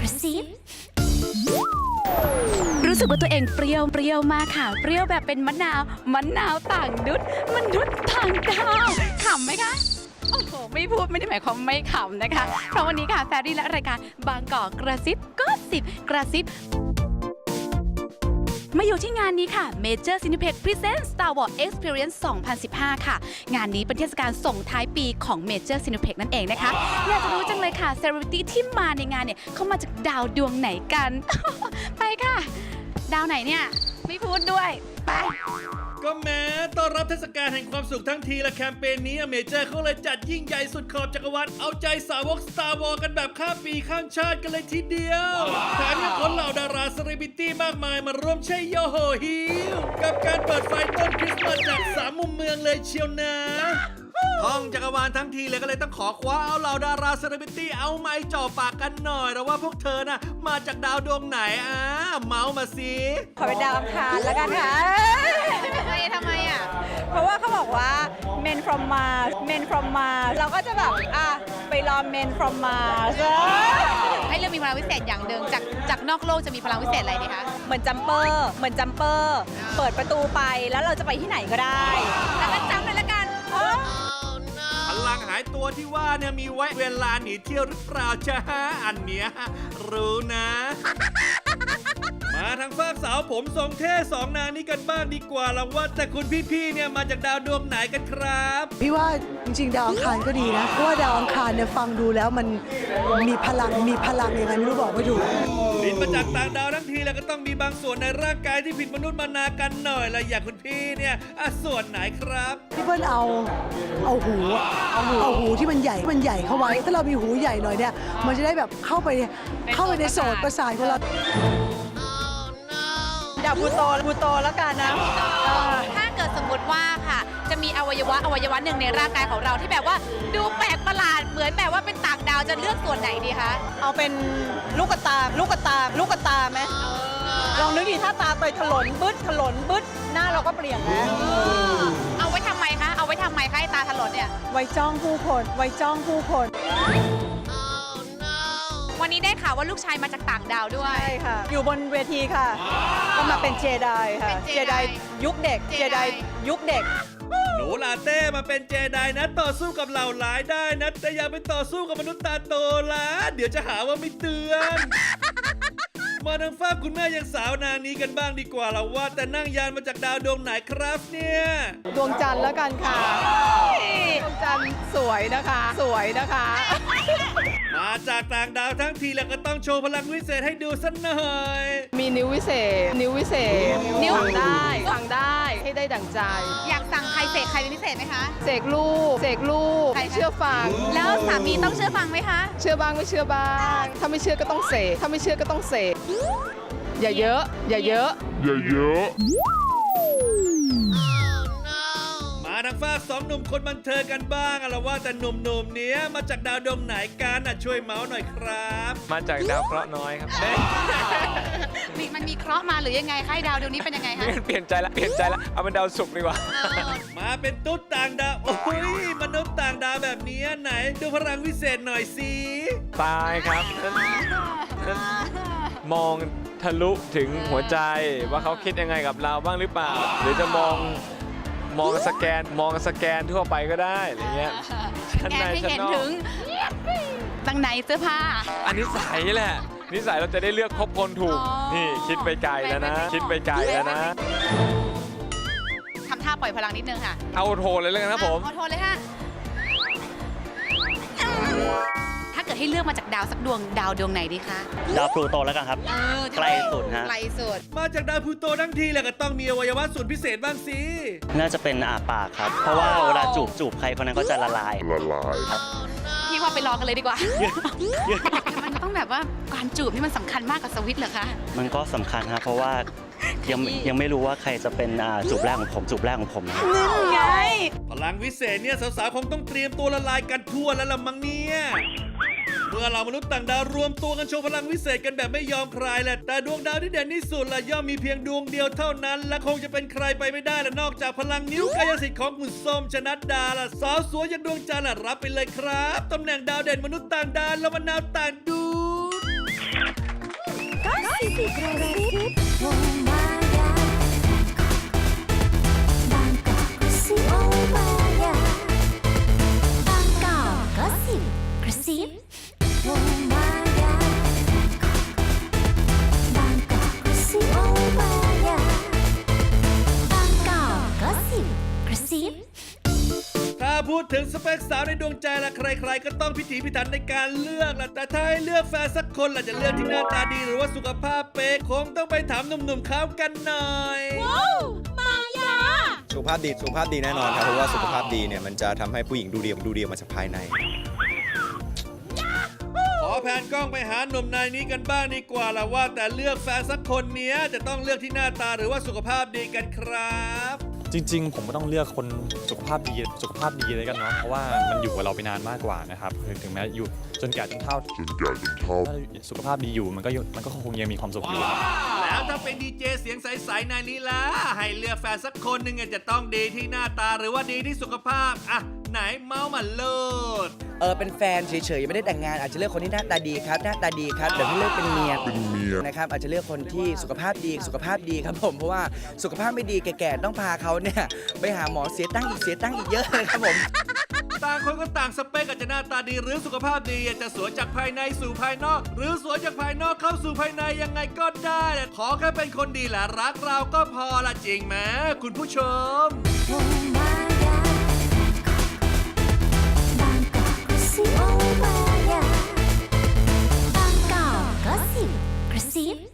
กระซิบรู้สึกว่าตัวเองเปรี้ยวเปรี้ยวมากค่ะ เปรี้ยวแบบเป็นมะนาวมะนาวต่างดุดมันดุษต่างดาวขำไหมคะโอ้โหไม่พูดไม่ได้หมายความไม่ขำนะคะ เพราะวันนี้ค่ะแฟรี่และรายการบางกอกกระซิบก็สิบกระซิบ มาอยู่ที่งานนี้ค่ะ Major Cineplex Presents Star Wars Experience 2015 ค่ะ งานนี้เป็นเทศกาลส่งท้ายปีของ Major Cineplex นั่นเองนะคะ อยากจะรู้จังเลยค่ะ Celebrity ที่มาในงานเนี่ยเขามาจากดาวดวงไหนกัน ไปค่ะ ดาวไหนเนี่ย ไม่พูดด้วย ไป ก็แม้ต้อนรับเทศกาลแห่งความสุขทั้งทีและแคมเปญนี้เมเจอร์เขาเลยจัดยิ่งใหญ่สุดขอบจักรวาลเอาใจสาวก Star Wars กันแบบข้ามปีข้ามชาติกันเลยทีเดียวแถมยังขนเหล่าดาราเซเลบริตี้มากมายมาร่วมใช้โยโหฮิวกับการเปิดไฟต้นคริสต์มาสจากสามมุมเมืองเลยเชียวนะท่องจักรวาลทั้งทีเลยก็เลยต้องขอคว้าเอาเหล่าดาราเซเลบริตี้เอาไม้จ่อปากกันหน่อยแล้วว่าพวกเธอน่ะมาจากดาวดวงไหนอะเมาส์มาสิขอเป็นดาวอังคารแล้วกันค่ะ from Mars men from Mars เราก็จะแบบ อะ ไปรอ men from Mars เออให้เรื่องมีพลังวิเศษอย่างหนึ่งจากจากนอกโลกจะมีพลังวิเศษอะไรดีคะ เหมือนจัมเปอร์ เหมือนจัมเปอร์ เปิดประตูไปแล้วเราจะไปที่ไหนก็ได้ แล้วก็จำเลยละกันพลังหายตัวที่ว่าเนี่ยมีไว้เวลาหนีเที่ยวหรือเปล่าจ้าอันเนี้ยรู้นะมาทางฝาก สาวผมทรงเท่สองนางนี้กันบ้างดีกว่าละว่าแต่คุณพี่ๆเนี่ยมาจากดาวดวงไหนกันครับ พี่ว่าจริงๆ ดาวอังคารก็ดีนะ เพราะว่าดาวอังคารเนี่ยฟังดูแล้วมันมีพลังมีพลังยังไงไม่รู้บอกไม่ถูกบินมาจากต่างดาวทั้งทีแล้วก็ต้องมีบางส่วนในร่างกายที่ผิดมนุษย์มานากันหน่อยละอย่างคุณพี่เนี่ยอะส่วนไหนครับพี่เปิ้ลเอาเอาหูอะเอาหูเอาหูที่มันใหญ่มันใหญ่เข้าไว้ ถ้าเรามีหูใหญ่หน่อยเนี่ย มันจะได้แบบเข้าไปเข้าไปในโสดประสาทของเรา ดาวพลูโตพลูโตแล้วกันนะเออถ้าเกิดสมมติว่าค่ะ จะมีอวัยวะอวัยวะหนึ่งในร่างกายของเราที่แบบว่าดูแปลกประหลาดเหมือนแบบว่าเป็นต่างดาวจะเลือกส่วนไหนดีคะเอาเป็นลูกกระตา ลูกกระตา ลูกกระตาไหมลองนึกดีถ้าตาไปถลนบึ้ดถลนบึ้ดหน้าเราก็เปลี่ยนแล้วเอาไว้ทำไมคะเอาไว้ทำไมคะไอ้ตาถลนเนี่ย ไว้จ้องผู้คนไว้จ้องผู้คน วันนี้ได้ข่าวว่าลูกชายมาจากต่างดาวด้วย ใช่ค่ะ อยู่บนเวทีค่ะ ก็มาเป็นเจไดค่ะเป็นเจเจไดได ยุคเด็ก เจเจไดไดยุคเด็ก หนูลาเต้มาเป็นเจไดนะ ต่อสู้กับเหล่าหลายได้นะ แต่อย่าไปต่อสู้กับมนุษย์ตาโตละเดี๋ยวจะหาว่าไม่เตือน มาทางฝ้ากคุณแม่ยังสาวนางนี้กันบ้างดีกว่าเราว่า แต่นั่งยานมาจากดาวดวงไหนครับเนี่ย ดวงจันทร์แล้วกันค่ะ ดวงจันทร์สวยนะคะ สวยนะคะ มาจากต่างดาวทั้งทีแล้วก็ต้องโชว์พลังวิเศษให้ดูสักหน่อย มีนิ้ววิเศษ นิ้ววิเศษนิ้ว สั่งได้สั่งได้ให้ได้ดั่งใจ อยากสั่งใครเสกใครเป็นพิเศษไหมคะ เสกลูกเสกลูกใครคะ เชื่อฟัง แล้วสามีต้องเชื่อฟังไหมคะ เชื่อบ้างไม่เชื่อบ้าง ถ้าไม่เชื่อก็ต้องเสกถ้าไม่เชื่อก็ต้องเสกอย่าเยอะ อย่าเยอะมาทาง ฝ้ากสองหนุ่มคนบันเทิงกันบ้างอะเราว่าแต่หนุ่มๆเนี้ยมาจากดาวดวงไหนกันอะช่วยเมาส์หน่อยครับ มาจากดาวเคราะห์น้อยครับเอ๊ะมีมันมีเคราะห์มาหรือยังไงคะไอ้ดาวดวงนี้เป็นยังไงคะเปลี่ยนใจละเปลี่ยนใจละเอาเป็นดาวศุกร์ดีกว่ามาเป็นตุ๊ดต่างดาว โอ้ยมนุษย์ต่างดาวแบบนี้ไหน ดูพลังวิเศษหน่อยสิตายครับ มองทะลุถึงหัวใจว่าเขาคิดยังไงกับเราบ้างหรือเปล่า หรือจะมอง มองสแกนมองสแกนทั่วไปก็ได้อะไรเงี้ยชั้นแกในให้ชั้นเห็นนอกถึงตังในเสื้อผ้า อันนี้ใสยแหละ นิสัยเราจะได้เลือกคบคนถูก อ๋อนี่คิดไปไกลแล้วนะคิดไปไกลแล้วนะ ทำท่าปล่อยพลังนิดนึงค่ะเอาโทรเลยแล้วกันครับผมขอโทษเลยค่ะ ให้เลือกมาจากดาวสักดวงดาวดวงไหนดีคะดาวพลูโตแล้วกันครับ เออไกลสุดฮะ ไกลสุด มาจากดาวพลูโตทั้งทีแล้วก็ต้องมีอวัยวะส่วนพิเศษบ้างสิ น่าจะเป็นอาปากครับ เพราะว่าเวลาจูบจูบใครคนนั้นก็จะละลาย พี่ว่าไปรอกันเลยดีกว่า มันต้องแบบว่าการจูบนี่มันสำคัญมากกว่าสวิตช์เหรอคะ มันก็สำคัญครับเพราะว่ายังยังไม่รู้ว่าใครจะเป็นอ่าจูบแรกของผมจูบแรกของผมนะครับไงพลังวิเศษเนี่ยสาวๆคงต้องเตรียมตัวละลายกันทั่วแล้วละมั้งเนี่ย เมื่อเรามนุษย์ต่างดาวรวมตัวกันโชว์พลังวิเศษกันแบบไม่ยอมใครแหละ แต่ดวงดาวที่เด่นที่สุดละย่อมมีเพียงดวงเดียวเท่านั้น และคงจะเป็นใครไปไม่ได้ละนอกจากพลังนิ้วกายสิทธิ์ของคุณส้มชนัดดาละสาวสวยอย่างดวงจันทร์ละรับไปเลยครับตำแหน่งดาวเด่นมนุษย์ต่างดาวและมะนาวต่างดูด Gossip, gossip, ถึงสเปคสาวในดวงใจละใคร ๆ ก็ต้องพิถีพิถันในการเลือกละแต่ถ้าให้เลือกแฟนสักคนล่ะจะเลือกที่หน้าตาดีหรือว่าสุขภาพเป๊ะคงต้องไปถามหนุ่มๆเขากันหน่อยสุขภาพดีสุขภาพดีแน่นอนครับเพราะว่าสุขภาพดีเนี่ยมันจะทำให้ผู้หญิงดูดีดูดีออกมาจากภายในขอแผนกล้องไปหาหนุ่มนายนี้กันบ้างดีกว่าละว่า แต่เลือกแฟนสักคนเนี้ยจะต้องเลือกที่หน้าตาหรือว่าสุขภาพดีกันครับ จริง ๆ ผมก็ต้องเลือกคนสุขภาพดีสุขภาพดีเลยกันเนาะเพราะว่ามันอยู่กับเราไปนานมากกว่านะครับถึงถึงแม้อยู่จนแก่จนเฒ่าจนแก่จนเฒ่าถ้าสุขภาพดีอยู่มันก็อยู่มันก็คงยังมีความสุขอยู่ครับแล้วถ้าเป็นดีเจเสียงใสๆนายนี้ละให้เลือกแฟนสักคนหนึ่งจะต้องดีที่หน้าตาหรือว่าดีที่สุขภาพอะไหนเมาส์มาโลดเออเป็นแฟนเฉยๆไม่ได้แต่งงานอาจจะเลือกคนที่หน้าตาดีครับหน้าตาดีครับแต่ถ้าเลือกเป็นเมียนะครับอาจจะเลือกคนที่สุขภาพดีสุขภาพดีครับผมเพราะว่าสุขภาพไม่ดีแก่ๆต้องพาเขาเนี่ยไปหาหมอเสียตั้งอีกเสียตั้งอีกเยอะเลยครับผมต่างคนก็ต่างสเปคอาจจะหน้าตาดีหรือสุขภาพดีจะสวยจากภายในสู่ภายนอก หรือสวยจากภายนอกเข้าสู่ภายในยังไงก็ได้แหละขอแค่เป็นคนดีและรักเราก็พอละจริงไหมคุณผู้ชมบ